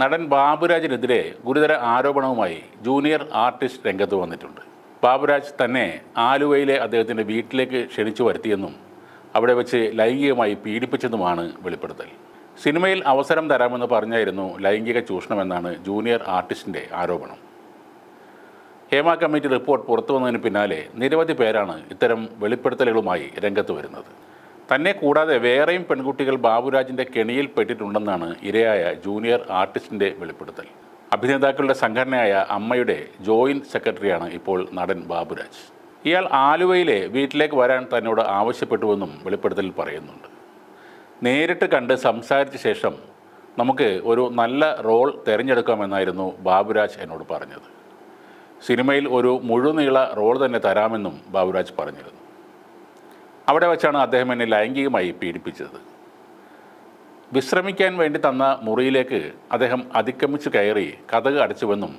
നടൻ ബാബുരാജിനെതിരെ ഗുരുതര ആരോപണവുമായി ജൂനിയർ ആർട്ടിസ്റ്റ് രംഗത്ത് വന്നിട്ടുണ്ട്. ബാബുരാജ് തന്നെ ആലുവയിലെ അദ്ദേഹത്തിന്റെ വീട്ടിലേക്ക് ക്ഷണിച്ചു വരുത്തിയെന്നും അവിടെ വെച്ച് ലൈംഗികമായി പീഡിപ്പിച്ചതുമാണ് വെളിപ്പെടുത്തൽ. സിനിമയിൽ അവസരം തരാമെന്ന് പറഞ്ഞായിരുന്നു ലൈംഗിക ചൂഷണമെന്നാണ് ജൂനിയർ ആർട്ടിസ്റ്റിന്റെ ആരോപണം. ഹേമ കമ്മിറ്റി റിപ്പോർട്ട് പുറത്തു വന്നതിന് പിന്നാലെ നിരവധി പേരാണ് ഇത്തരം വെളിപ്പെടുത്തലുകളുമായി രംഗത്ത് വരുന്നത്. തന്നെ കൂടാതെ വേറെയും പെൺകുട്ടികൾ ബാബുരാജിന്റെ കെണിയിൽ പെട്ടിട്ടുണ്ടെന്നാണ് ഇരയായ ജൂനിയർ ആർട്ടിസ്റ്റിന്റെ വെളിപ്പെടുത്തൽ. അഭിനേതാക്കളുടെ സംഘടനയായ അമ്മയുടെ ജോയിന്റ് സെക്രട്ടറിയാണ് ഇപ്പോൾ നടൻ ബാബുരാജ്. ഇയാൾ ആലുവയിലെ വീട്ടിലേക്ക് വരാൻ തന്നോട് ആവശ്യപ്പെട്ടുവെന്നും വെളിപ്പെടുത്തലിൽ പറയുന്നുണ്ട്. നേരിട്ട് കണ്ട് സംസാരിച്ച ശേഷം നമുക്ക് ഒരു നല്ല റോൾ തിരഞ്ഞെടുക്കാമെന്നായിരുന്നു ബാബുരാജ് എന്നോട് പറഞ്ഞത്. സിനിമയിൽ ഒരു മുഴുനീള റോൾ തന്നെ തരാമെന്നും ബാബുരാജ് പറഞ്ഞിരുന്നു. അവിടെ വെച്ചാണ് അദ്ദേഹം എന്നെ ലൈംഗികമായി പീഡിപ്പിച്ചത്. വിശ്രമിക്കാൻ വേണ്ടി തന്ന മുറിയിലേക്ക് അദ്ദേഹം അതിക്രമിച്ച് കയറി കഥക് അടച്ചുവെന്നും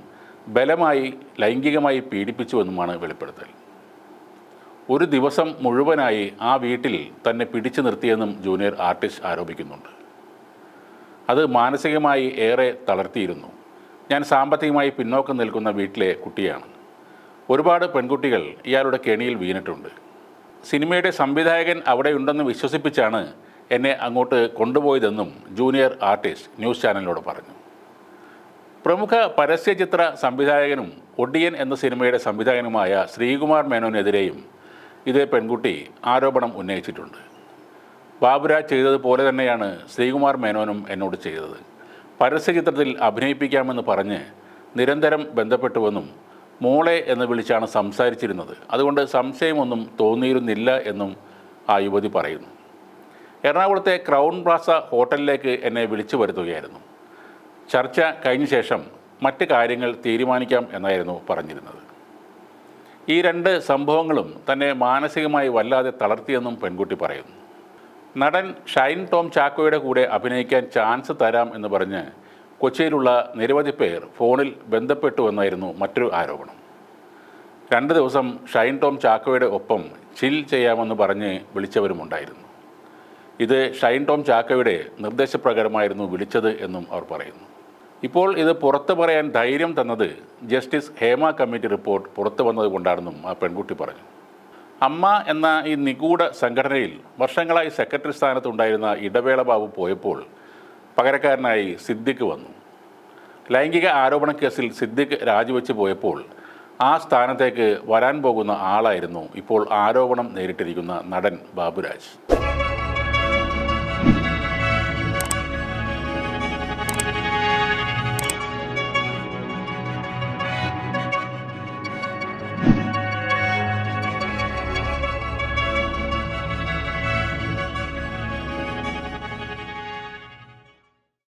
ബലമായി ലൈംഗികമായി പീഡിപ്പിച്ചുവെന്നുമാണ് വെളിപ്പെടുത്തൽ. ഒരു ദിവസം മുഴുവനായി ആ വീട്ടിൽ തന്നെ പിടിച്ചു നിർത്തിയെന്നും ജൂനിയർ ആർട്ടിസ്റ്റ് ആരോപിക്കുന്നുണ്ട്. അത് മാനസികമായി ഏറെ തളർത്തിയിരുന്നു. ഞാൻ സാമ്പത്തികമായി പിന്നോക്കം നിൽക്കുന്ന വീട്ടിലെ കുട്ടിയാണ്. ഒരുപാട് പെൺകുട്ടികൾ ഇയാളുടെ കെണിയിൽ വീണിട്ടുണ്ട്. സിനിമയുടെ സംവിധായകൻ അവിടെ ഉണ്ടെന്ന് വിശ്വസിപ്പിച്ചാണ് എന്നെ അങ്ങോട്ട് കൊണ്ടുപോയതെന്നും ജൂനിയർ ആർട്ടിസ്റ്റ് ന്യൂസ് ചാനലിനോട് പറഞ്ഞു. പ്രമുഖ പരസ്യചിത്ര സംവിധായകനും ഒടിയൻ എന്ന സിനിമയുടെ സംവിധായകനുമായ ശ്രീകുമാർ മേനോനെതിരെയും ഇതേ പെൺകുട്ടി ആരോപണം ഉന്നയിച്ചിട്ടുണ്ട്. ബാബുരാജ് ചെയ്തതുപോലെ തന്നെയാണ് ശ്രീകുമാർ മേനോനും എന്നോട് ചെയ്തത്. പരസ്യചിത്രത്തിൽ അഭിനയിപ്പിക്കാമെന്ന് പറഞ്ഞ് നിരന്തരം ബന്ധപ്പെട്ടുവെന്നും മോളെ എന്ന് വിളിച്ചാണ് സംസാരിച്ചിരുന്നത്. അതുകൊണ്ട് സംശയമൊന്നും തോന്നിയിരുന്നില്ല എന്നും ആ യുവതി പറയുന്നു. എറണാകുളത്തെ ക്രൗൺ പ്ലാസ ഹോട്ടലിലേക്ക് എന്നെ വിളിച്ചു വരുത്തുകയായിരുന്നു. ചർച്ച കഴിഞ്ഞ ശേഷം മറ്റ് കാര്യങ്ങൾ തീരുമാനിക്കാം എന്നായിരുന്നു പറഞ്ഞിരുന്നത്. ഈ രണ്ട് സംഭവങ്ങളും തന്നെ മാനസികമായി വല്ലാതെ തളർത്തിയെന്നും പെൺകുട്ടി പറയുന്നു. നടൻ ഷൈൻ ടോം ചാക്കോയുടെ കൂടെ അഭിനയിക്കാൻ ചാൻസ് തരാം എന്ന് പറഞ്ഞ് കൊച്ചിയിലുള്ള നിരവധി പേർ ഫോണിൽ ബന്ധപ്പെട്ടുവെന്നായിരുന്നു മറ്റൊരു ആരോപണം. രണ്ട് ദിവസം ഷൈൻ ടോം ചാക്കോയുടെ ഒപ്പം ചിൽ ചെയ്യാമെന്ന് പറഞ്ഞ് വിളിച്ചവരുമുണ്ടായിരുന്നു. ഇത് ഷൈൻ ടോം ചാക്കോയുടെ നിർദ്ദേശപ്രകാരമായിരുന്നു വിളിച്ചത് എന്നും അവർ പറയുന്നു. ഇപ്പോൾ ഇത് പുറത്തു പറയാൻ ധൈര്യം തന്നത് ജസ്റ്റിസ് ഹേമ കമ്മിറ്റി റിപ്പോർട്ട് പുറത്തു വന്നതുകൊണ്ടാണെന്നും ആ പെൺകുട്ടി പറഞ്ഞു. അമ്മ എന്ന ഈ നിഗൂഢ സംഘടനയിൽ വർഷങ്ങളായി സെക്രട്ടറി സ്ഥാനത്തുണ്ടായിരുന്ന ഇടവേള ബാബു പോയപ്പോൾ പകരക്കാരനായി സിദ്ദിഖ് വന്നു. ലൈംഗിക ആരോപണ കേസിൽ സിദ്ദിഖ് രാജിവെച്ച് പോയപ്പോൾ ആ സ്ഥാനത്തേക്ക് വരാൻ പോകുന്ന ആളായിരുന്നു ഇപ്പോൾ ആരോപണം നേരിട്ടിരിക്കുന്ന നടൻ ബാബുരാജ്.